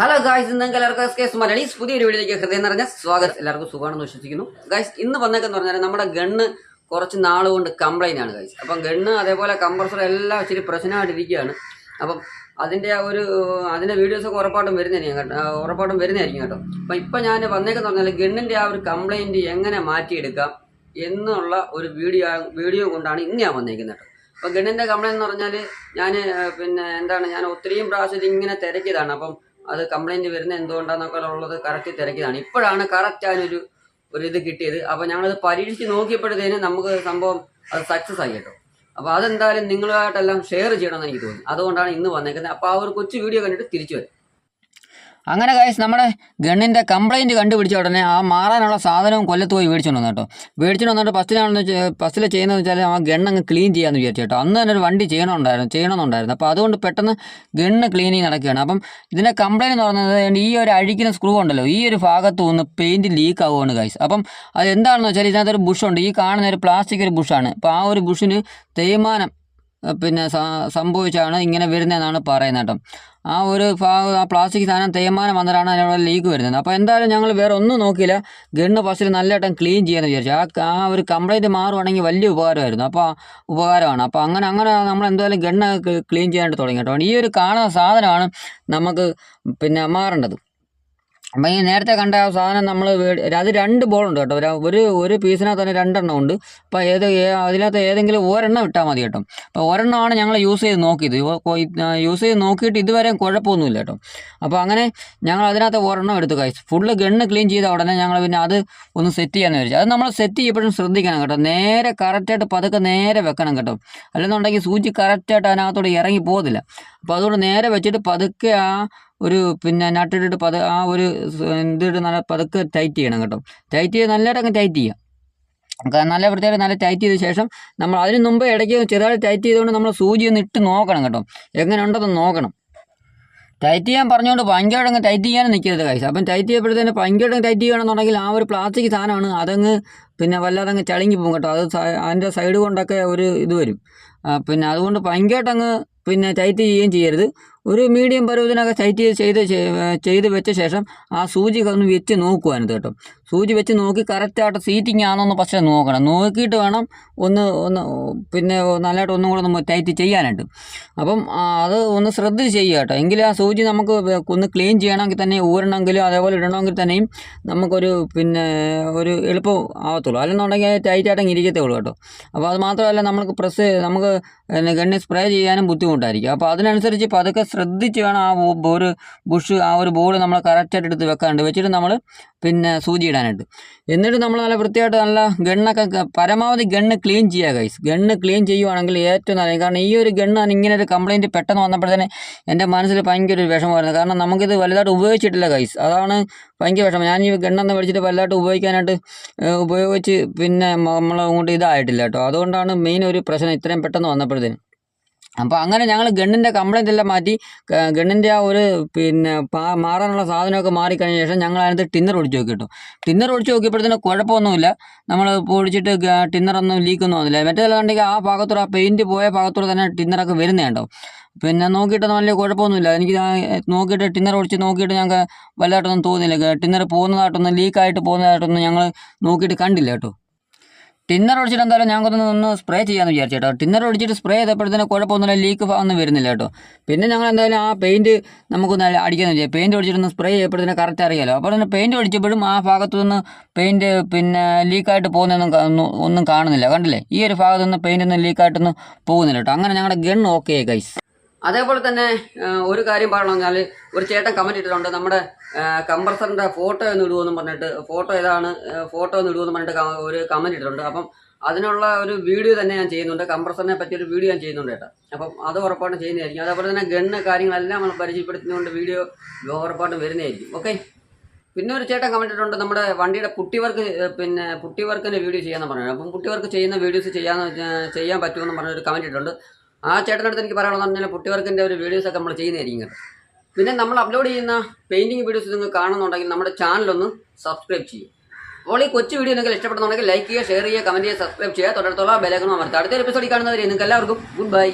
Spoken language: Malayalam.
ഹലോ ഗായ്സ് ഇന്ന് എല്ലാവർക്കും എസ് കേസ് മലയാളീസ് പുതിയൊരു വീഡിയോയിലേക്ക് ഹൃദയം നിറഞ്ഞ സ്വാഗതം. എല്ലാവർക്കും സുഖമാണെന്ന് വിശ്വസിക്കുന്നു. ഗായ്സ് ഇന്ന് വന്നേക്കെന്ന് പറഞ്ഞാൽ നമ്മുടെ ഗണ്ണ് കുറച്ച് നാൾ കൊണ്ട് കംപ്ലൈന്റ് ആണ് ഗൈസ് അപ്പം ഗണ്ണ് അതേപോലെ കംപ്രസർ എല്ലാം ഇച്ചിരി പ്രശ്നമായിട്ടിരിക്കുകയാണ് അപ്പം അതിന്റെ ആ ഒരു അതിന്റെ വീഡിയോസൊക്കെ ഉറപ്പായിട്ടും വരുന്നതായിരിക്കും കേട്ടോ. ഉറപ്പായിട്ടും വരുന്നതായിരിക്കും കേട്ടോ. അപ്പം ഇപ്പം ഞാൻ വന്നേക്കെന്ന് പറഞ്ഞാൽ ഗണ്ണിന്റെ ആ ഒരു കംപ്ലൈന്റ് എങ്ങനെ മാറ്റിയെടുക്കാം എന്നുള്ള ഒരു വീഡിയോ വീഡിയോ കൊണ്ടാണ് ഇന്ന് ഞാൻ വന്നേക്കുന്നത് കേട്ടോ. അപ്പം ഗണ്ണിന്റെ കംപ്ലൈന്റ് എന്ന് പറഞ്ഞാൽ ഞാൻ പിന്നെ എന്താണ് ഞാൻ ഒത്തിരിയും പ്രാവശ്യം ഇങ്ങനെ തിരക്കിയതാണ്. അപ്പം അത് കംപ്ലൈന്റ് വരുന്ന എന്തുകൊണ്ടാന്നൊക്കെ ഉള്ളത് കറക്റ്റ് തിരക്കിയതാണ് ഇപ്പോഴാണ് കറക്റ്റ് അതിനൊരു ഒരു ഇത് കിട്ടിയത്. അപ്പോൾ ഞങ്ങളത് പരീക്ഷിച്ച് നോക്കിയപ്പോഴത്തേന് നമുക്ക് സംഭവം അത് സക്സസ് ആയി കേട്ടോ. അപ്പോൾ അതെന്തായാലും നിങ്ങളുമായിട്ടെല്ലാം ഷെയർ ചെയ്യണമെന്ന് എനിക്ക് തോന്നി. അതുകൊണ്ടാണ് ഇന്ന് വന്നേക്കുന്നത്. അപ്പോൾ ആ ഒരു കൊച്ചു വീഡിയോ കണ്ടിട്ട് തിരിച്ചു വരും. അങ്ങനെ കാശ് നമ്മുടെ ഗണ്ണിന്റെ കംപ്ലയിന്റ് കണ്ടുപിടിച്ച ഉടനെ ആ മാറാനുള്ള സാധനവും കൊല്ലത്ത് പോയി മേടിച്ചുകൊണ്ട് വന്നു കേട്ടോ. മേടിച്ചുകൊണ്ട് വന്നിട്ട് ഫസ്റ്റിലാണെന്ന് വെച്ചാൽ ഫസ്റ്റിൽ ചെയ്യുന്നതെന്ന് വെച്ചാൽ ആ ഗണ്ണ് അങ്ങ് ക്ലീൻ ചെയ്യാമെന്ന് വിചാരിച്ചു കേട്ടോ. അന്ന് തന്നെ ഒരു വണ്ടി ചെയ്യണമുണ്ടായിരുന്നു ചെയ്യണമെന്നുണ്ടായിരുന്നു അപ്പോൾ അതുകൊണ്ട് പെട്ടെന്ന് ഗണ്ണ് ക്ലീനിങ് നടക്കുകയാണ്. അപ്പം ഇതിന്റെ കംപ്ലയിന്റ് എന്ന് പറയുന്നത് ഈ ഒരു അഴിക്കുന്ന സ്ക്രൂ ഉണ്ടല്ലോ ഈ ഒരു ഭാഗത്ത് നിന്ന് പെയിന്റ് ലീക്ക് ആവുകയാണ് ഗൈസ് അപ്പം അത് എന്താണെന്ന് വെച്ചാൽ ഇതിനകത്തൊരു ബുഷുണ്ട് ഈ കാണുന്ന ഒരു പ്ലാസ്റ്റിക് ഒരു ബുഷാണ് അപ്പോൾ ആ ഒരു ബുഷിന് തേയ്മാനം പിന്നെ സംഭവിച്ചാണ് ഇങ്ങനെ വരുന്നതെന്നാണ് പറയുന്നത് കേട്ടോ. ആ ഒരു ആ പ്ലാസ്റ്റിക് സാധനം തേയ്മാനം വന്നിട്ടാണ് അതിനുള്ള ലീക്ക് വരുന്നത്. അപ്പോൾ എന്തായാലും ഞങ്ങൾ വേറെ ഒന്നും നോക്കിയില്ല. ഗണ്ണ് ഫസ്റ്റിൽ നല്ലതായിട്ടും ക്ലീൻ ചെയ്യാമെന്ന് വിചാരിച്ചു. ആ ആ ഒരു കംപ്ലൈന്റ് മാറുവാണെങ്കിൽ വലിയ ഉപകാരമായിരുന്നു. അപ്പോൾ ഉപകാരമാണ്. അപ്പോൾ അങ്ങനെ അങ്ങനെ നമ്മൾ എന്തായാലും ഗണ്ണ് ക്ലീൻ ചെയ്യാനായിട്ട് തുടങ്ങി കേട്ടോ. ഈ ഒരു കാണുന്ന സാധനമാണ് നമുക്ക് പിന്നെ മാറേണ്ടത്. അപ്പം ഈ നേരത്തെ കണ്ട ആ സാധനം നമ്മൾ അത് രണ്ട് ബോളുണ്ട് കേട്ടോ. ഒരു- ഒരു പീസിനകത്ത് തന്നെ രണ്ടെണ്ണം ഉണ്ട്. അപ്പോൾ ഏത് അതിനകത്ത് ഏതെങ്കിലും ഒരെണ്ണം ഇട്ടാൽ മതി കേട്ടോ. അപ്പോൾ ഒരെണ്ണമാണ് ഞങ്ങൾ യൂസ് ചെയ്ത് നോക്കിയത്. യൂസ് ചെയ്ത് നോക്കിയിട്ട് ഇതുവരെ കുഴപ്പമൊന്നുമില്ല കേട്ടോ. അപ്പോൾ അങ്ങനെ ഞങ്ങൾ അതിനകത്ത് ഒരെണ്ണം എടുത്ത് കഴിച്ചു ഫുള്ള് ഗണ്ണ് ക്ലീൻ ചെയ്ത ഉടനെ ഞങ്ങൾ പിന്നെ അത് ഒന്ന് സെറ്റ് ചെയ്യാമെന്ന് വിചാരിച്ചു. അത് നമ്മൾ സെറ്റ് ചെയ്യപ്പോഴും ശ്രദ്ധിക്കണം കേട്ടോ. നേരെ കറക്റ്റായിട്ട് പതുക്കെ നേരെ വെക്കണം കേട്ടോ. അല്ലെന്നുണ്ടെങ്കിൽ സൂചി കറക്റ്റായിട്ട് അതിനകത്തോട് ഇറങ്ങി പോകത്തില്ല. അപ്പോൾ അതുകൊണ്ട് നേരെ വെച്ചിട്ട് പതുക്കെ ആ ഒരു പിന്നെ നട്ടിട്ടിട്ട് പത ആ ഒരു എന്തിട്ട് നല്ല പതുക്കെ ടൈറ്റ് ചെയ്യണം കേട്ടോ. ടൈറ്റ് ചെയ്ത് നല്ലതായിട്ട് ടൈറ്റ് ചെയ്യാം. നല്ല വൃത്തിയായിട്ട് നല്ല ടൈറ്റ് ചെയ്ത ശേഷം നമ്മൾ അതിന് മുമ്പ് ഇടയ്ക്ക് ചെറുതായിട്ട് ടൈറ്റ് ചെയ്തുകൊണ്ട് നമ്മൾ സൂചി ഒന്ന് ഇട്ട് നോക്കണം കേട്ടോ. എങ്ങനെ ഉണ്ടെന്ന് നോക്കണം. ടൈറ്റ് ചെയ്യാൻ പറഞ്ഞുകൊണ്ട് ഭയങ്കരമായിട്ട് അങ്ങ് ടൈറ്റ് ചെയ്യാനും നിൽക്കരുത് കൈസ് അപ്പം ടൈറ്റ് ചെയ്യപ്പോഴത്തേന് ഭയങ്കരമായിട്ട് ടൈറ്റ് ചെയ്യണമെന്നുണ്ടെങ്കിൽ ആ ഒരു പ്ലാസ്റ്റിക് സാധനമാണ് അതങ്ങ് പിന്നെ വല്ലാതെ അങ്ങ് ചളിങ്ങി പോകും കേട്ടോ. അത് അതിന്റെ സൈഡ് കൊണ്ടൊക്കെ ഒരു ഇത് വരും. പിന്നെ അതുകൊണ്ട് ഭയങ്കരമായിട്ട് അങ്ങ് പിന്നെ ടൈറ്റ് ചെയ്യുകയും ചെയ്യരുത്. ഒരു മീഡിയം പരുവത്തിനൊക്കെ ടൈറ്റ് ചെയ്ത് ചെയ്ത് വെച്ച ശേഷം ആ സൂചി ഒന്ന് വെച്ച് നോക്കുവാനത് കേട്ടോ. സൂചി വെച്ച് നോക്കി കറക്റ്റായിട്ട് സീറ്റിംഗ് ആണോ എന്ന് പക്ഷേ നോക്കണം. നോക്കിയിട്ട് വേണം ഒന്ന് ഒന്ന് പിന്നെ നല്ലതായിട്ട് ഒന്നും കൂടെ ഒന്ന് ടൈറ്റ് ചെയ്യാനായിട്ട്. അപ്പം അത് ഒന്ന് ശ്രദ്ധിച്ച് ചെയ്യുക കേട്ടോ. എങ്കിൽ ആ സൂചി നമുക്ക് ഒന്ന് ക്ലീൻ ചെയ്യണമെങ്കിൽ തന്നെ ഊരണമെങ്കിലും അതേപോലെ ഇടണമെങ്കിൽ തന്നെയും നമുക്കൊരു പിന്നെ ഒരു എളുപ്പം ആവത്തുള്ളൂ. അല്ലെന്നുണ്ടെങ്കിൽ ടൈറ്റായിട്ട് ഇരിക്കത്തേ ഉള്ളൂ കേട്ടോ. അപ്പോൾ അത് മാത്രമല്ല നമുക്ക് പ്രസ് നമുക്ക് ഗണ്ണി സ്പ്രേ ചെയ്യാനും ബുദ്ധിമുട്ടായിരിക്കും. അപ്പോൾ അതിനനുസരിച്ച് പതുക്കെ ശ്രദ്ധിച്ച് വേണം ആ ഒരു ബുഷ് ആ ഒരു ബോൾ നമ്മൾ കറക്റ്റായിട്ട് എടുത്ത് വെക്കാനുണ്ട്. വെച്ചിട്ട് നമ്മൾ പിന്നെ സൂചി ഇടാനായിട്ട്. എന്നിട്ട് നമ്മൾ നല്ല വൃത്തിയായിട്ട് നല്ല ഗണ്ണൊക്കെ പരമാവധി ഗണ്ണ് ക്ലീൻ ചെയ്യുക ഗൈസ് ഗണ്ണ് ക്ലീൻ ചെയ്യുവാണെങ്കിൽ ഏറ്റവും നല്ലത്. കാരണം ഈ ഒരു ഗണ്ണാണ് ഇങ്ങനെ ഒരു കംപ്ലയിന്റ് പെട്ടെന്ന് വന്നപ്പോഴത്തേന് എന്റെ മനസ്സിൽ ഭയങ്കര ഒരു വിഷമമായിരുന്നു കാരണം നമുക്കിത് വലുതായിട്ട് ഉപയോഗിച്ചിട്ടില്ല ഗൈസ് അതാണ് ഭയങ്കര വിഷമം. ഞാൻ ഈ ഗണ്ണെന്ന് മേടിച്ചിട്ട് വലുതായിട്ട് ഉപയോഗിക്കാനായിട്ട് ഉപയോഗിച്ച് പിന്നെ നമ്മൾ അങ്ങോട്ട് ഇതായിട്ടില്ല കേട്ടോ. അതുകൊണ്ടാണ് മെയിൻ ഒരു പ്രശ്നം ഇത്രയും പെട്ടെന്ന് വന്നപ്പോഴത്തേന്. അപ്പോൾ അങ്ങനെ ഞങ്ങൾ ഗണ്ണിന്റെ കംപ്ലൈന്റ് എല്ലാം മാറ്റി ഗണ്ണിന്റെ ആ ഒരു പിന്നെ മാറാനുള്ള സാധനമൊക്കെ മാറിക്കഴിഞ്ഞ ശേഷം ഞങ്ങൾ അതിനകത്ത് ടിന്നർ ഒടിച്ച് നോക്കി കേട്ടോ ടിന്നർ ഒടിച്ച് നോക്കിയപ്പോഴത്തേന് കുഴപ്പമൊന്നുമില്ല. നമ്മൾ പൊടിച്ചിട്ട് ടിന്നറൊന്നും ലീക്കൊന്നും വന്നില്ല. മറ്റേതല്ലാണ്ടെങ്കിൽ ആ ഭാഗത്തൂടെ ആ പെയിന്റ് പോയ ഭാഗത്തൂടെ തന്നെ ടിന്നറൊക്കെ വരുന്നുണ്ടോ പിന്നെ നോക്കിയിട്ട് വലിയ കുഴപ്പമൊന്നുമില്ല. എനിക്ക് നോക്കിയിട്ട് ടിന്നർ ഒടിച്ച് നോക്കിയിട്ട് ഞങ്ങൾക്ക് വലുതായിട്ടൊന്നും തോന്നിയില്ല ടിന്നർ പോകുന്നതായിട്ടൊന്നും ലീക്കായിട്ട് പോകുന്നതായിട്ടൊന്നും ഞങ്ങൾ നോക്കിയിട്ട് കണ്ടില്ല കേട്ടോ. ടിന്നർ ഒടിച്ചിട്ട് എന്തായാലും ഞങ്ങൾക്കൊന്ന് ഒന്ന് സ്പ്രേ ചെയ്യാമെന്ന് വിചാരിച്ചു ടിന്നർ ഒടിച്ചിട്ട് സ്പ്രേ ചെയ്തപ്പോഴത്തേന് കുഴപ്പമൊന്നുമില്ല ലീക്ക് ഒന്നും വരുന്നില്ല കേട്ടോ. പിന്നെ ഞങ്ങൾ എന്തായാലും ആ പെയിന്റ് നമുക്കൊന്ന് അടിക്കാമെന്ന് വിചാരിച്ചു. പെയിന്റ് ഒടിച്ചിട്ടൊന്ന് സ്പ്രേ ചെയ്യപ്പോഴത്തേന് കറക്റ്റ് അറിയാലോ. അപ്പോൾ തന്നെ പെയിന്റ് ഒടിച്ചപ്പോഴും ആ ഭാഗത്തു നിന്ന് പെയിന്റ് പിന്നെ ലീക്കായിട്ട് പോകുന്നതൊന്നും ഒന്നും- കാണുന്നില്ല. കണ്ടില്ലേ? ഈ ഒരു ഭാഗത്തു നിന്ന് പെയിന്റ് ലീക്കായിട്ടൊന്നും പോകുന്നില്ല കേട്ടോ. അങ്ങനെ ഞങ്ങളുടെ ഗൺ ഓക്കെ ഗൈസ് അതേപോലെ തന്നെ ഒരു കാര്യം പറയണമെന്നാൽ ഒരു ചേട്ടൻ കമന്റ് ഇട്ടിട്ടുണ്ട്. നമ്മുടെ കംപ്രസറിന്റെ ഫോട്ടോ ഒന്ന് ഇടുമെന്ന് പറഞ്ഞിട്ട് ഫോട്ടോ ഏതാണ് ഫോട്ടോ ഒന്ന് ഇടുമെന്ന് പറഞ്ഞിട്ട് ഒരു കമന്റ് ഇട്ടിട്ടുണ്ട്. അപ്പം അതിനുള്ള ഒരു വീഡിയോ തന്നെ ഞാൻ ചെയ്യുന്നുണ്ട്. കംപ്രസറിനെ പറ്റി ഒരു വീഡിയോ ഞാൻ ചെയ്യുന്നുണ്ട് ചേട്ടാ അപ്പം അത് ഉറപ്പായിട്ടും ചെയ്യുന്നതായിരിക്കും. അതേപോലെ തന്നെ ഗണ്ണ് കാര്യങ്ങളെല്ലാം നമ്മൾ പരിചയപ്പെടുത്തുന്നതുകൊണ്ട് വീഡിയോ ഉറപ്പായിട്ടും വരുന്നതായിരിക്കും. ഓക്കെ പിന്നെ ഒരു ചേട്ടൻ കമന്റ് ഇട്ടിട്ടുണ്ട്. നമ്മുടെ വണ്ടിയുടെ പുട്ടിവർക്ക് പിന്നെ പുട്ടിവർക്കിന്റെ വീഡിയോ ചെയ്യാമെന്ന് പറഞ്ഞു അപ്പം പുട്ടിവർക്ക് ചെയ്യുന്ന വീഡിയോസ് ചെയ്യാൻ ചെയ്യാൻ പറ്റുമെന്ന് പറഞ്ഞൊരു കമന്റ് ഇട്ടിട്ടുണ്ട്. ആ ചേട്ടന്റെ അടുത്ത് എനിക്ക് പറയാനുള്ളത് പറഞ്ഞാൽ പുട്ടി വർക്കിന്റെ ഒരു വീഡിയോസൊക്കെ നമ്മൾ ചെയ്യുന്നതായിരിക്കും പിന്നെ നമ്മൾ അപ്ലോഡ് ചെയ്യുന്ന പെയിന്റിങ് വീഡിയോസ് നിങ്ങൾ കാണുന്നുണ്ടെങ്കിൽ നമ്മുടെ ചാനലൊന്ന് സബ്സ്ക്രൈബ് ചെയ്യും. അപ്പോൾ ഈ കൊച്ചു വീഡിയോ നിങ്ങൾക്ക് ഇഷ്ടപ്പെടുന്നുണ്ടെങ്കിൽ ലൈക്ക് ചെയ്യുക ഷെയർ ചെയ്യുക കമന്റ് ചെയ്യുക സബ്സ്ക്രൈബ് ചെയ്യുക. തൊട്ടടുത്തുള്ള ബെലൈക്കൺ അമർത്തുക. അടുത്ത എപ്പിസോഡിൽ കാണുന്നവരെ നിങ്ങൾക്ക് എല്ലാവർക്കും ഗുഡ് ബൈ